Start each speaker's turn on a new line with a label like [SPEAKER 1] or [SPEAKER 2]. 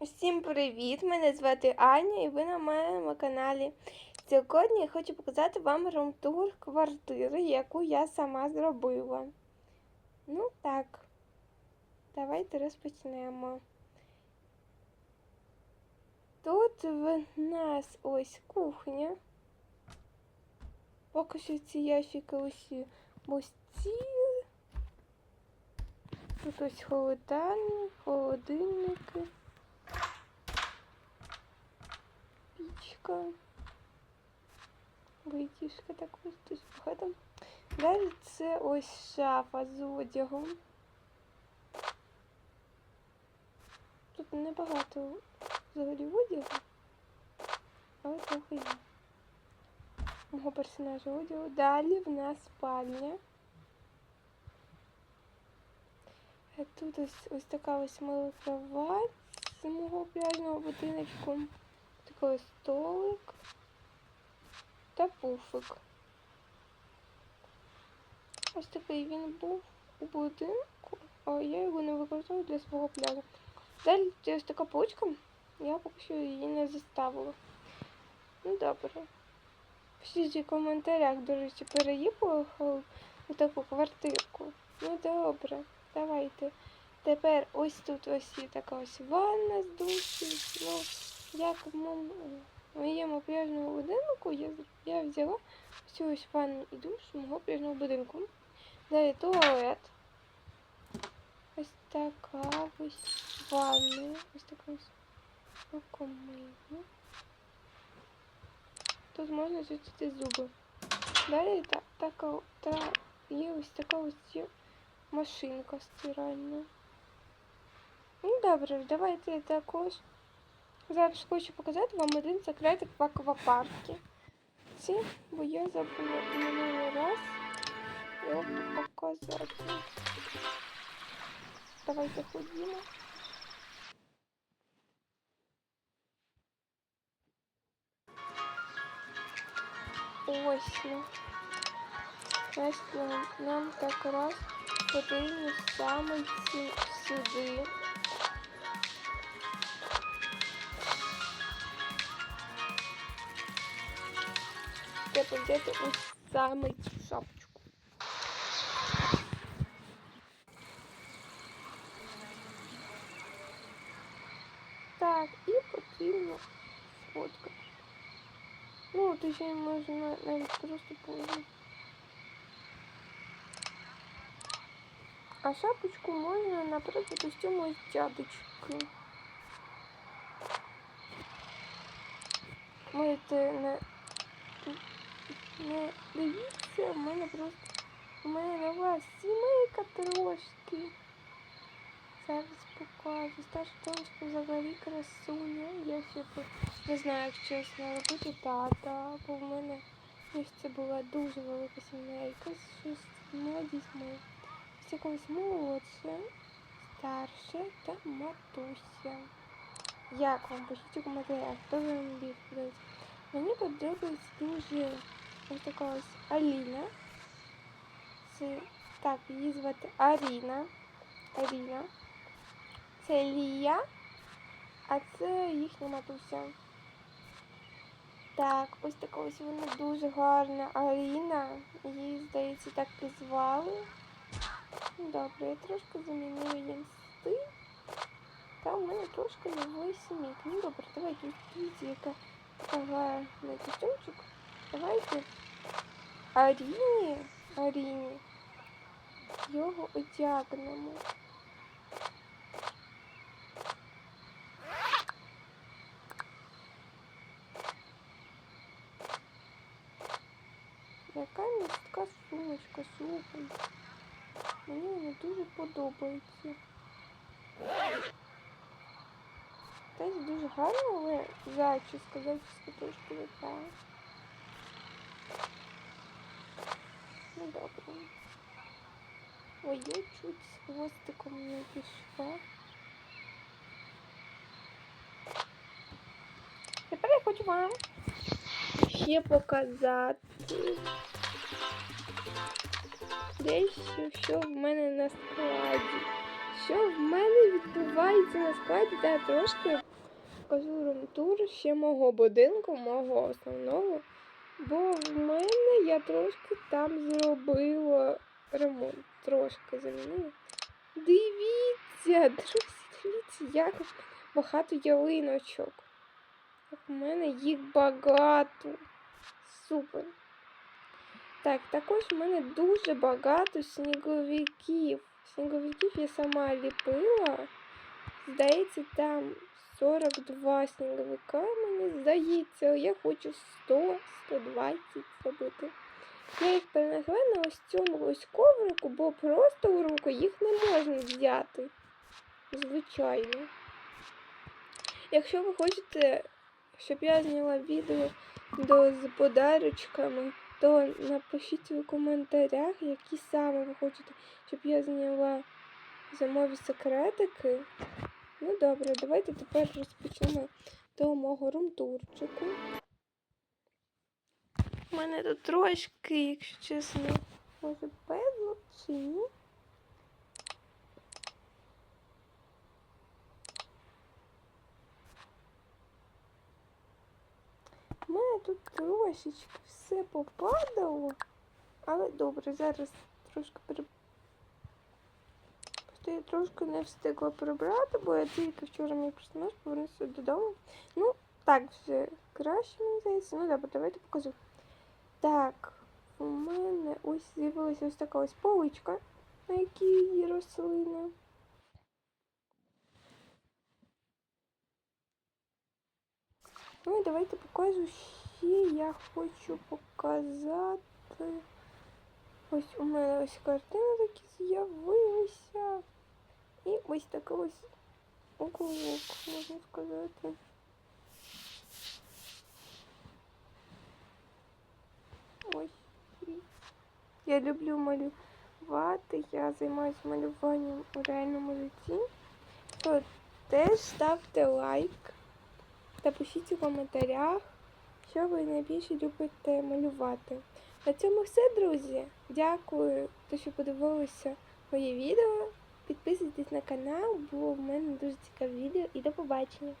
[SPEAKER 1] Всім привіт! Мене звати Аня і ви на моєму каналі. Сьогодні я хочу показати вам румтур квартири, яку я сама зробила. Ну так, давайте розпочнемо. Тут в нас ось кухня. Поки що ці ящики усі пусті. Тут ось холодильник, холодильники. Пічка. Витяжка так ось тут багато. Далі це ось шафа з одягом. Тут небагато взагалі одягу, але трохи є. Мого персонажа одягу. Далі в нас спальня. Тут ось, ось така ось мила кровать з мого пляжного будиночку. Такий столик та пуфик. Ось такий він був у будинку, а я його не використовую для свого пляжу. Далі ось така почка, я поки що її не заставила. Ну добре. Пишіть у коментарях, до речі, переїхали у таку квартирку. Ну добре, давайте. Тепер ось тут ось є така ось ванна з душем. Ну, як в моєму, пляжному будинку я, я взяла ось ось ванну і душ мого пляжного будинку. Далі туалет. Ось така ось ванна. Ось така ось рукомийна. Тут можна чистити зуби. Далі та, така, та, є ось така ось машинка стиральна. Ну добре, давайте також. Зараз хочу показати вам один секретик в аквапарку. Це, бо я забула минулий раз його показати. Давайте ходімо. Ось. ну. Ось нам, нам так раз потрібно саме ці- сюди. Треба взяти ось саме цю шапочку. Так, і потрібно сфоткати. Ну, точніше, можна навіть просто положити. А шапочку можна, наприклад, ось цьому ось дядечки. Можете не, не дивіться, в мене просто у мене нова сімейка трошки. Зараз покажу. Старша донечка взагалі красуня. Я ще не знаю, як чесно, буде тата, бо в мене це була дуже велика сімейка з шістьма дітьми. Ось якось молодша, старша та матуся. Як вам? Пишіть у коментарях, хто вам подобається. Мені подобається дуже ось така ось Аліна. Так, її звати Аріна. Аріна. Це Лія, а це їхня матуся. Так, ось така ось вона дуже гарна Аріна. Її, здається, так і звали. Ну, Добре, я трошки замінила їм стиль. Та у мене трошки нової сімейки. Ну добре, давайте дивіться, яка на костюмчик. Давайте Аріні, Аріні його одягнемо. Яка містка сумочка, слухай. Мені вона дуже подобається. Теж дуже гарно, але зачіска, зачіска трошки не та. Ну добре. Ой, я чуть з хвостиком не пішла. Тепер я хочу вам ще показати дещо, що в мене на складі. Що в мене відбувається на складі, та трошки покажу румтур ще мого будинку, мого основного. Бо в мене я трошки там зробила ремонт. Трошки замінила. Дивіться, друзі, дивіться, як багато ялиночок. Як в мене їх багато. Супер. Так, також в мене дуже багато сніговиків. Сніговиків я сама ліпила. Здається, там 42 сніговика, мені здається, я хочу 100, 120 зробити. Я їх перенесла на ось цьому ось коврику, бо просто у руку їх не можна взяти. Звичайно. Якщо ви хочете, щоб я зняла відео до, з подарочками, то напишіть у коментарях, які саме ви хочете, щоб я зняла зимові секретики. Ну добре, давайте тепер розпочнемо до мого румтурчику. У мене тут трошки, якщо чесно, може безлад чи ні. У мене тут трошечки все попадало, але добре, зараз трошки пере... Просто я трошки не встигла прибрати, бо я тільки вчора мій персонаж повернувся додому. Ну, так вже краще, мені здається. Ну добре, давайте покажу. Так, у мене ось з'явилася ось така ось поличка, на якій є рослина. Ну і давайте покажу ще. Я хочу показати. Ось у мене ось картини такі з'явилися. І ось такий ось уголок, можна сказати. Ось. Я люблю малювати, я займаюся малюванням у реальному житті. То теж ставте лайк та пишіть у коментарях, що ви найбільше любите малювати. На цьому все, друзі. Дякую, що подивилися моє відео. Підписуйтесь на канал, бо в мене дуже цікаве відео і до побачення.